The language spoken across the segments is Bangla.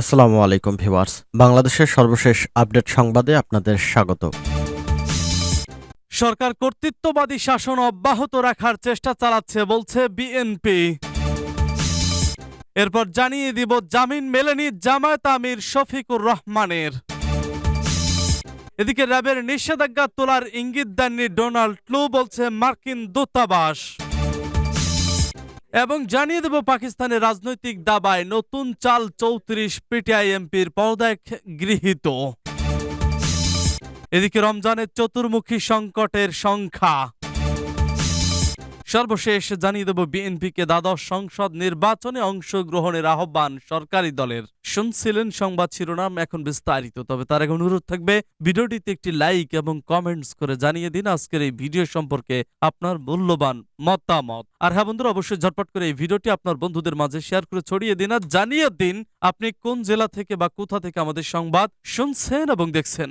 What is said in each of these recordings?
আসসালামু আলাইকুম ভিউয়ার্স। বাংলাদেশের সর্বশেষ আপডেট সংবাদে আপনাদের স্বাগত। সরকার কর্তৃত্ববাদী শাসন অব্যাহত রাখার চেষ্টা চালাচ্ছে বলছে বিএনপি। এরপর জানিয়ে দিব জামিন মেলেনি জামায়াত আমির শফিকুর রহমানের। এদিকে র্যাবের নিষেধাজ্ঞা তোলার ইঙ্গিত দেননি ডোনাল্ড ট্লু বলছে মার্কিন দূতাবাস। এবং জানিয়ে দেব পাকিস্তানের রাজনৈতিক দাবায় নতুন চাল চৌত্রিশ পিটিআই এমপির পদত্যাগ গৃহীত। এদিকে রমজানের চতুর্মুখী সংকটের সংখ্যা। সর্বশেষ জানিয়ে দেব, বিএনপিকে দ্বাদশ সংসদ নির্বাচনে অংশগ্রহণের আহ্বান সরকারি দলের। শুনছিলেন সংবাদ শিরোনাম, এখন বিস্তারিত। তবে তার এক অনুরোধ থাকবে, ভিডিওটিতে একটি লাইক এবং কমেন্টস করে জানিয়ে দিন, আজকের এই ভিডিও সম্পর্কে আপনার মূল্যবান মতামত। আর হ্যাঁ বন্ধুরা, অবশ্যই ঝটপট করে এই ভিডিওটি আপনার বন্ধুদের মাঝে শেয়ার করে ছড়িয়ে দিন আর জানিয়ে দিন, আপনি কোন জেলা থেকে বা কোথা থেকে আমাদের সংবাদ শুনছেন এবং দেখছেন।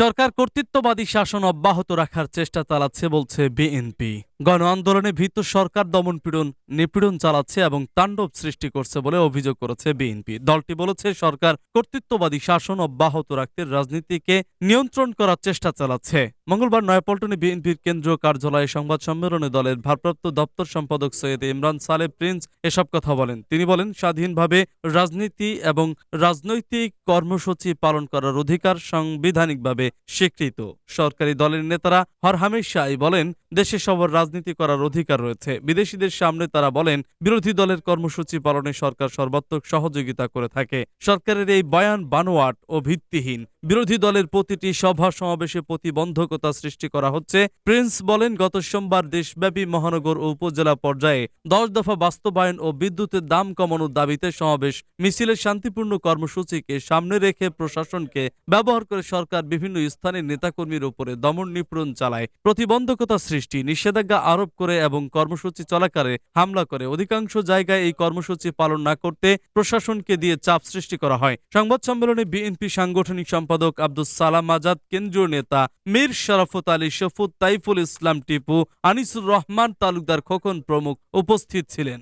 সরকার কর্তৃত্ববাদী শাসন অব্যাহত রাখার চেষ্টা চালাচ্ছে বলছে বিএনপি। গণ আন্দোলনে ভীত সরকার দমনপীড়ন নিপীড়ন চালাচ্ছে এবং তাণ্ডব সৃষ্টি করছে বলে অভিযোগ করেছে বিএনপি। দলটি বলেছে, সরকার কর্তৃত্ববাদী শাসন অব্যাহত রাখতে রাজনীতিকে নিয়ন্ত্রণ করার চেষ্টা চালাচ্ছে। মঙ্গলবার নয়াপল্টনে বিএনপির কেন্দ্রীয় কার্যালয়ে সংবাদ সম্মেলনে দলের ভারপ্রাপ্ত দপ্তর সম্পাদক সৈয়দ ইমরান সালে প্রিন্স এসব কথা বলেন। তিনি বলেন, স্বাধীনভাবে রাজনীতি এবং রাজনৈতিক কর্মসূচি পালন করার অধিকার সাংবিধানিকভাবে স্বীকৃত। সরকারি দলের নেতারা হরহামেশাই বলেন দেশে সবার রাজনীতি করার অধিকার রয়েছে। বিদেশিদের সামনে তারা বলেন, বিরোধী দলের কর্মসূচি পালনে সরকার সর্বাত্মক সহযোগিতা করে থাকে। সরকারের এই বয়ান, বানোয়াট ও ভিত্তিহীন বিরোধী দলের প্রতিটি সভা সমাবেশে প্রতিবন্ধকতা সৃষ্টি করা হচ্ছে। প্রিন্স বলেন, গত সোমবার দেশব্যাপী মহানগর ও উপজেলা পর্যায়ে দশ দফা বাস্তবায়ন ও বিদ্যুতের দাম কমানোর দাবিতে সমাবেশ মিছিলের শান্তিপূর্ণ কর্মসূচিকে সামনে রেখে প্রশাসনকে ব্যবহার করে সরকার বিভিন্ন স্থানের নেতাকর্মীর উপরে দমন নিপীড়ন চালায়। প্রতিবন্ধকতা সৃষ্টি, নিষেধাজ্ঞা আরোপ করে এবং কর্মসূচি চলাকালে হামলা করে। অধিকাংশ জায়গায় এই কর্মসূচি পালন না করতে প্রশাসনকে দিয়ে চাপ সৃষ্টি করা হয়। সংবাদ সম্মেলনে বিএনপি সাংগঠনিক সম্পাদক আব্দুস সালাম আজাদ, কেন্দ্রীয় নেতা মীর শরাফত আলী শফুত তাইফুল ইসলাম টিপু, আনিসুর রহমান, তালুকদার খোকন প্রমুখ উপস্থিত ছিলেন।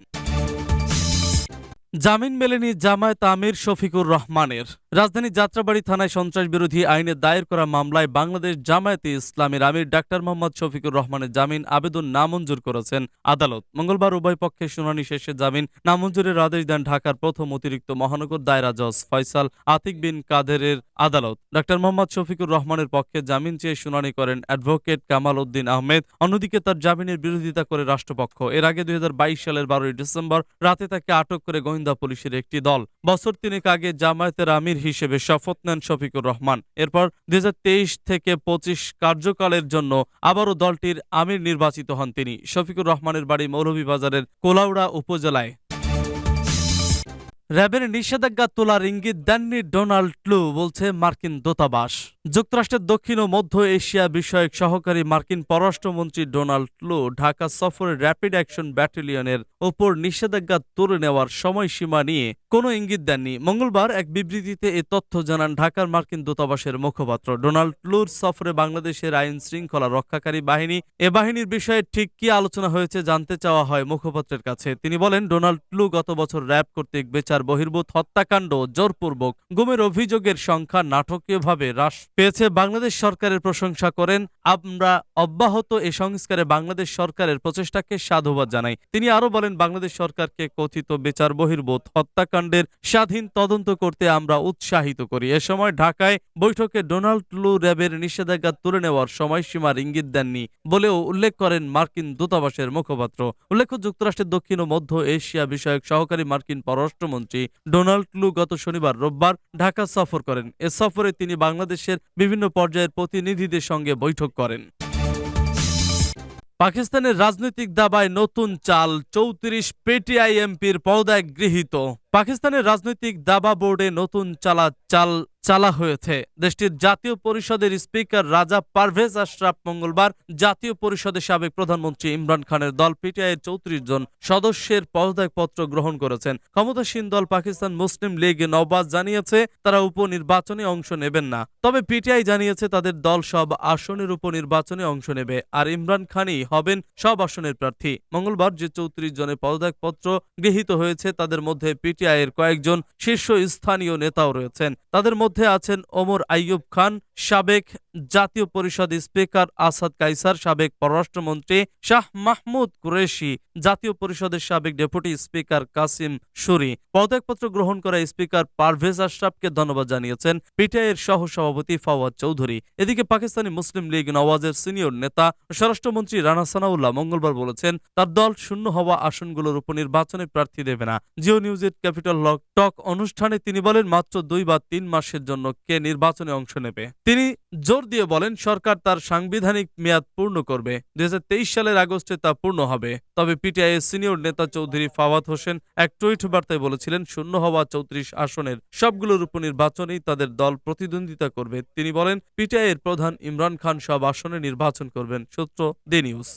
জামিন মেলেনি জামায়াত আমির শফিকুর রহমানের। রাজধানী যাত্রাবাড়ি থানায় সন্ত্রাস বিরোধী আইনে দায়ের করা মামলায় বাংলাদেশ জামায়াতে ইসলামের আমির ডাক্তার মোহাম্মদ শফিকুর রহমানের জামিন আবেদন নামঞ্জুর করেছেন আদালত। মঙ্গলবার উভয় পক্ষের শুনানি শেষে জামিন নামঞ্জুরের আদেশ দেন ঢাকার প্রথম অতিরিক্ত মহানগর দায়রা জজ ফয়সাল আতিক বিন কাদেরের আদালত। ডাক্তার মোহাম্মদ শফিকুর রহমানের পক্ষে জামিন চেয়ে শুনানি করেন অ্যাডভোকেট কামাল উদ্দিন আহমেদ। অন্যদিকে তার জামিনের বিরোধিতা করে রাষ্ট্রপক্ষ। এর আগে দুই হাজার বাইশ সালের বারোই ডিসেম্বর রাতে তাকে আটক করে গোয়েন্দা পুলিশের একটি দল। বছর তিনেক আগে জামায়াতের আমির হিসেবে শপথ নেন শফিকুর রহমান। এরপর দুই হাজার তেইশ থেকে পঁচিশ কার্যকালের জন্য আবারও দলটির আমির নির্বাচিত হন তিনি। শফিকুর রহমানের বাড়ি মৌলভীবাজারের কোলাউড়া উপজেলায়। র্যাবের নিষেধাজ্ঞা তোলার ইঙ্গিত দেননি ডোনাল্ড ট্লু বলছে মার্কিন দূতাবাস। যুক্তরাষ্ট্রের দক্ষিণ ও মধ্য এশিয়া বিষয়ক সহকারী মার্কিন পররাষ্ট্রমন্ত্রী ডোনাল্ড ট্লু ঢাকা সফরে র্যাপিড অ্যাকশন ব্যাটালিয়নের ওপর নিষেধাজ্ঞা তুলে নেওয়ার সময়সীমা নিয়ে কোনো ইঙ্গিত দেননি। মঙ্গলবার এক বিবৃতিতে এ তথ্য জানান ঢাকার মার্কিন দূতাবাসের মুখপাত্র। ডোনাল্ড ট্লুর সফরে বাংলাদেশের আইন শৃঙ্খলা রক্ষাকারী বাহিনী এ বাহিনীর বিষয়ে ঠিক কি আলোচনা হয়েছে জানতে চাওয়া হয় মুখপাত্রের কাছে। তিনি বলেন, ডোনাল্ড ট্লু গত বছর র্যাব কর্তৃক বেচার বহির্ভূত হত্যাকাণ্ড জোরপূর্বক গুমের অভিযোগের সংখ্যা নাটকীয়ভাবে হ্রাস পেয়েছে। বাংলাদেশ সরকারের প্রশংসা করেন, আমরা অব্যাহত এ সংস্কারে বাংলাদেশ সরকারের প্রচেষ্টাকে সাধুবাদ জানাই। তিনি আরও বলেন, বাংলাদেশ সরকারকে কথিত বিচার বহির্ভূত হত্যাকাণ্ডের স্বাধীন তদন্ত করতে আমরা উৎসাহিত করি। এ সময় ঢাকায় বৈঠকে ডোনাল্ড লু র্যাবের নিষেধাজ্ঞা তুলে নেওয়ার সময়সীমার ইঙ্গিত দেননি বলেও উল্লেখ করেন মার্কিন দূতাবাসের মুখপাত্র। উল্লেখ্য, যুক্তরাষ্ট্রের দক্ষিণ ও মধ্য এশিয়া বিষয়ক সহকারী মার্কিন পররাষ্ট্রমন্ত্রী ডোনাল্ড লু গত শনিবার রোববার ঢাকা সফর করেন। এ সফরে তিনি বাংলাদেশের বিভিন্ন পর্যায়ের প্রতিনিধিদের সঙ্গে বৈঠক করেন। পাকিস্তানের রাজনৈতিক দাবায় নতুন চাল চৌত্রিশ পেটিআইএমপির এমপির পদত্যাগ গৃহীত। পাকিস্তানের রাজনৈতিক দাবা বোর্ডে নতুন চালা চাল চালা হয়েছে। দেশটির জাতীয় পরিষদের স্পিকার রাজা পারভেজ আশরাফ মঙ্গলবার জাতীয় পরিষদের সাবেক প্রধানমন্ত্রী ইমরান খানের দল পিটিআইয়ের চৌত্রিশ জন সদস্যের পদত্যাগপত্র গ্রহণ করেছেন। ক্ষমতাসীন দল পাকিস্তান মুসলিম লীগ নওবাজ জানিয়েছে, তারা উপনির্বাচনে অংশ নেবেন না। তবে পিটিআই জানিয়েছে, তাদের দল সব আসনের উপনির্বাচনে অংশ নেবে আর ইমরান খানই হবেন সব আসনের প্রার্থী। মঙ্গলবার যে চৌত্রিশ জনের পদত্যাগপত্র গৃহীত হয়েছে, তাদের মধ্যে পিটিআই এর কয়েকজন শীর্ষ স্থানীয় নেতাও রয়েছেন। তাদের মধ্যে আছেন ওমর আইয়ুব খান, সাবেক জাতীয় পরিষদ স্পিকার আসাদ কাইসার, সাবেক পররাষ্ট্রমন্ত্রী শাহ মাহমুদ কুরেশি, জাতীয় পরিষদের সাবেক ডেপুটি স্পিকার কাসিম সুরি। পদত্যাগপত্র গ্রহণ করা স্পিকার পারভেজ আশরাফকে ধন্যবাদ জানিয়েছেন পিটিআইয়ের সহ সভাপতি ফাওয়াদ চৌধুরী। এদিকে পাকিস্তানি মুসলিম লীগ নওয়াজের সিনিয়র নেতা স্বরাষ্ট্রমন্ত্রী রানা সানাউল্লাহ মঙ্গলবার বলেছেন, তার দল শূন্য হওয়া আসনগুলোর উপনির্বাচনে প্রার্থী দেবে না। জিও নিউজের ক্যাপিটাল লক টক অনুষ্ঠানে তিনি বলেন, মাত্র দুই বা তিন মাসের জন্য কে নির্বাচনে অংশ নেবে? তিনি জোর দিয়ে বলেন, সরকার তার সাংবিধানিক মেয়াদ পূর্ণ করবে। দুই সালের আগস্টে তা পূর্ণ হবে। তবে পিটিআই সিনিয়র নেতা চৌধুরী ফাওয়াদ হোসেন এক টুইট বার্তায় বলেছিলেন, শূন্য হওয়া চৌত্রিশ আসনের সবগুলোর উপনির্বাচনেই তাদের দল প্রতিদ্বন্দ্বিতা করবে। তিনি বলেন পিটিআই এর প্রধান ইমরান খান সব আসনে নির্বাচন করবেন, সূত্র দি নিউজ।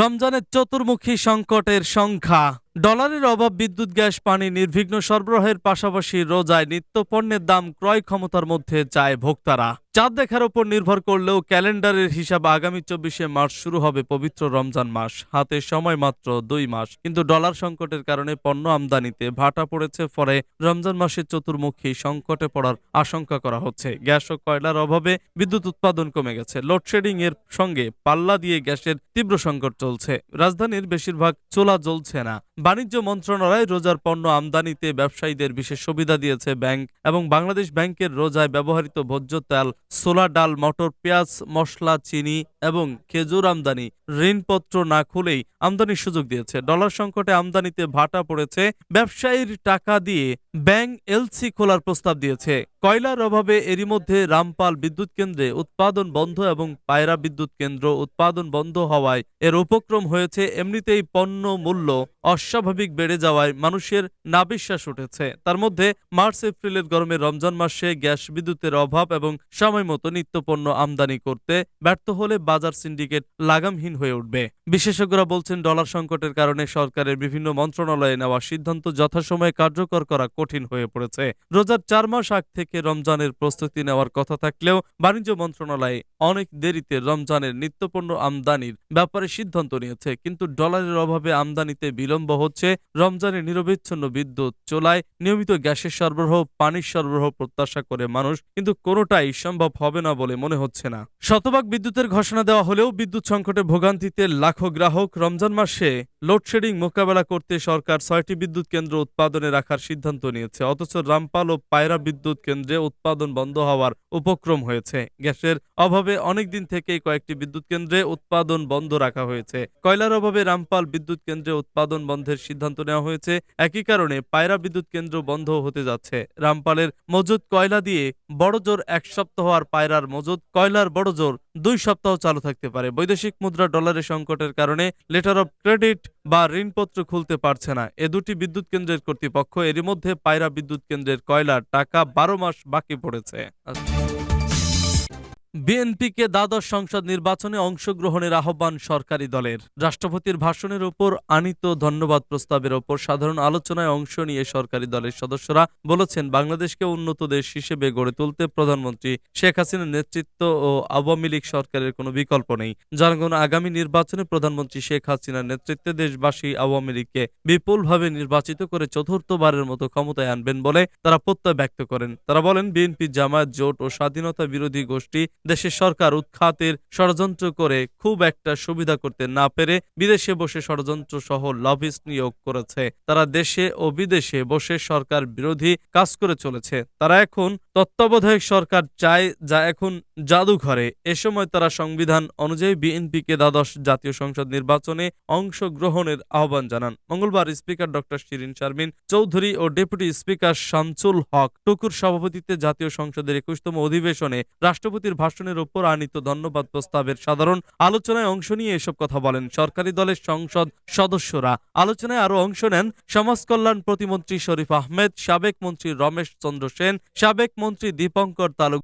রমজানের চতুর্মুখী সংকটের সংখ্যা ডলারের অভাব বিদ্যুৎ, গ্যাস, পানি, নির্বিঘ্ন সরবরাহের পাশাপাশি রোজায় নিত্যপণ্যের দাম ক্রয় ক্ষমতার মধ্যে চায় ভোক্তারা। চাঁদ দেখার ওপর নির্ভর করলেও ক্যালেন্ডারের হিসাব আগামী চব্বিশে মার্চ শুরু হবে পবিত্র রমজান মাস। হাতে সময় মাত্র দুই মাস। কিন্তু ডলার সংকটের কারণে পণ্য আমদানিতে ভাটা পড়েছে। ফলে রমজান মাসের চতুর্মুখী সংকটে পড়ার আশঙ্কা করা হচ্ছে। গ্যাস ও কয়লার অভাবে বিদ্যুৎ উৎপাদন কমে গেছে। লোডশেডিং এর সঙ্গে পাল্লা দিয়ে গ্যাসের তীব্র সংকট চলছে। রাজধানীর বেশিরভাগ চোলা জ্বলছে না। বাণিজ্য মন্ত্রণালয় রোজার পণ্য আমদানিতে ব্যবসায়ীদের বিশেষ সুবিধা দিয়েছে ব্যাংক এবং বাংলাদেশ ব্যাংকের রোজায় ব্যবহৃত ভোজ্য তেল সোলা ডাল, মটর, পেঁয়াজ, মশলা, চিনি এবং খেজুর আমদানি ঋণপত্র না খুলেই আমদানির সুযোগ দিয়েছে। ডলার সংকটে আমদানিতে ভাটা পড়েছে, ব্যবসায়ীর টাকা দিয়ে ব্যাংক এলসি খোলার প্রস্তাব দিয়েছে। কয়লার অভাবে এরই মধ্যে রামপাল বিদ্যুৎ কেন্দ্রে উৎপাদন বন্ধ এবং পায়রা বিদ্যুৎ কেন্দ্র উৎপাদন বন্ধ হওয়ায় এর উপক্রম হয়েছে, এমনিতেই পণ্য মূল্য অস্বাভাবিক বেড়ে যাওয়ায় মানুষের নাবিশ্বাস উঠেছে। তার মধ্যে মার্চ এপ্রিলের গরমে রমজান মাসে গ্যাস বিদ্যুতের অভাব এবং সময় মতো নিত্যপণ্য আমদানি করতে ব্যর্থ হলে বাজার সিন্ডিকেট লাগামহীন হয়ে উঠবে। বিশেষজ্ঞরা বলছেন, ডলার সংকটের কারণে সরকারের বিভিন্ন মন্ত্রণালয়ে নেওয়া সিদ্ধান্ত যথাসময়ে কার্যকর করা কঠিন হয়ে পড়েছে। রোজার চার মাস আগ থেকে রমজানের প্রস্তুতি নেওয়ার কথা থাকলেও বাণিজ্য মন্ত্রণালয় অনেক দেরিতে রমজানের নিত্যপণ্য আমদানির ব্যাপারে সিদ্ধান্ত নিয়েছে। কিন্তু ডলারের অভাবে আমদানিতে বিলম্ব হচ্ছে, রমজানে নিরবিচ্ছিন্ন বিদ্যুৎ চোলায় নিয়মিত গ্যাসের সরবরাহ, পানির সরবরাহ প্রত্যাশা করে মানুষ, কিন্তু কোনোটাই সম্ভব হবে না বলে মনে হচ্ছে না। শতভাগ বিদ্যুতের ঘোষণা দেওয়া হলেও বিদ্যুৎ সংকটে ভোগান্তিতে লাখো গ্রাহক রমজান মাসে লোডশেডিং মোকাবেলা করতে সরকার ছয়টি বিদ্যুৎ কেন্দ্র উৎপাদনে রাখার সিদ্ধান্ত নিয়েছে, অথচ রামপাল ও পায়রা বিদ্যুৎ কেন্দ্রে উৎপাদন বন্ধ হওয়ার উপক্রম হয়েছে। গ্যাসের অভাবে অনেকদিন থেকেই কয়েকটি বিদ্যুৎ কেন্দ্রে উৎপাদন বন্ধ রাখা হয়েছে। কয়লার অভাবে রামপাল বিদ্যুৎ কেন্দ্রে উৎপাদন বন্ধের সিদ্ধান্ত নেওয়া হয়েছে। একই কারণে পায়রা বিদ্যুৎ কেন্দ্র বন্ধ হতে যাচ্ছে। রামপালের মজুদ কয়লা দিয়ে বড়জোর এক সপ্তাহ আর পায়রার মজুদ কয়লার বড় জোর দুই সপ্তাহ চালু থাকতে পারে। বৈদেশিক মুদ্রা ডলারের সংকটের কারণে লেটার অফ ক্রেডিট বা ঋণপত্র খুলতে পারছে না। এ দুটি বিদ্যুৎ কেন্দ্রের কর্তৃপক্ষ, এরই মধ্যে পায়রা বিদ্যুৎ কেন্দ্রের কয়লার টাকা বারো মাস বাকি পড়েছে। বিএনপিকে দ্বাদশ সংসদ নির্বাচনে অংশগ্রহণের আহ্বান সরকারি দলের। রাষ্ট্রপতির ভাষণের উপর আনিত ধন্যবাদ প্রস্তাবের ওপর সাধারণ আলোচনায় অংশ নিয়ে সরকারি দলের সদস্যরা বলেছেন, বাংলাদেশকে উন্নত দেশ হিসেবে গড়ে তুলতে প্রধানমন্ত্রী শেখ হাসিনার নেতৃত্ব ও আওয়ামী লীগ সরকারের কোনো বিকল্প নেই। জনগণ আগামী নির্বাচনে প্রধানমন্ত্রী শেখ হাসিনার নেতৃত্বে দেশবাসী আওয়ামী লীগকে বিপুলভাবে নির্বাচিত করে চতুর্থবারের মতো ক্ষমতায় আনবেন বলে তারা প্রত্যয় ব্যক্ত করেন। তারা বলেন, বিএনপি জামায়াত, জোট ও স্বাধীনতা বিরোধী গোষ্ঠী দেশের সরকার উৎখাতের ষড়যন্ত্র করে খুব একটা সুবিধা করতে না পেরে বিদেশে বসে ষড়যন্ত্র সহ লবিস্ট নিয়োগ করেছে। তারা দেশে ও বিদেশে বসে সরকার বিরোধী কাজ করে চলেছে। তারা এখন তত্ত্বাবধায়ক সরকার চায় যা এখন জাদুঘরে এ সময় তারা সংবিধান অনুযায়ী বিএনপিকে দ্বাদশ জাতীয় সংসদ নির্বাচনে অংশগ্রহণের আহ্বান জানান। মঙ্গলবার স্পিকার ডক্টর শিরিন শারমিন, চৌধুরী ও ডেপুটি স্পিকার শামসুল হক টুকুর সভাপতিত্বে জাতীয় সংসদের একুশতম অধিবেশনে রাষ্ট্রপতির ভাষণের উপর আনিত ধন্যবাদ প্রস্তাবের সাধারণ আলোচনায় অংশ নিয়ে এসব কথা বলেন। সরকারি দলের সংসদ সদস্যরা আলোচনায় আরও অংশ নেন সমাজ কল্যাণ প্রতিমন্ত্রী শরীফ আহমেদ, সাবেক মন্ত্রী রমেশ চন্দ্র সেন, সাবেক মন্ত্রী দীপঙ্কর তালুক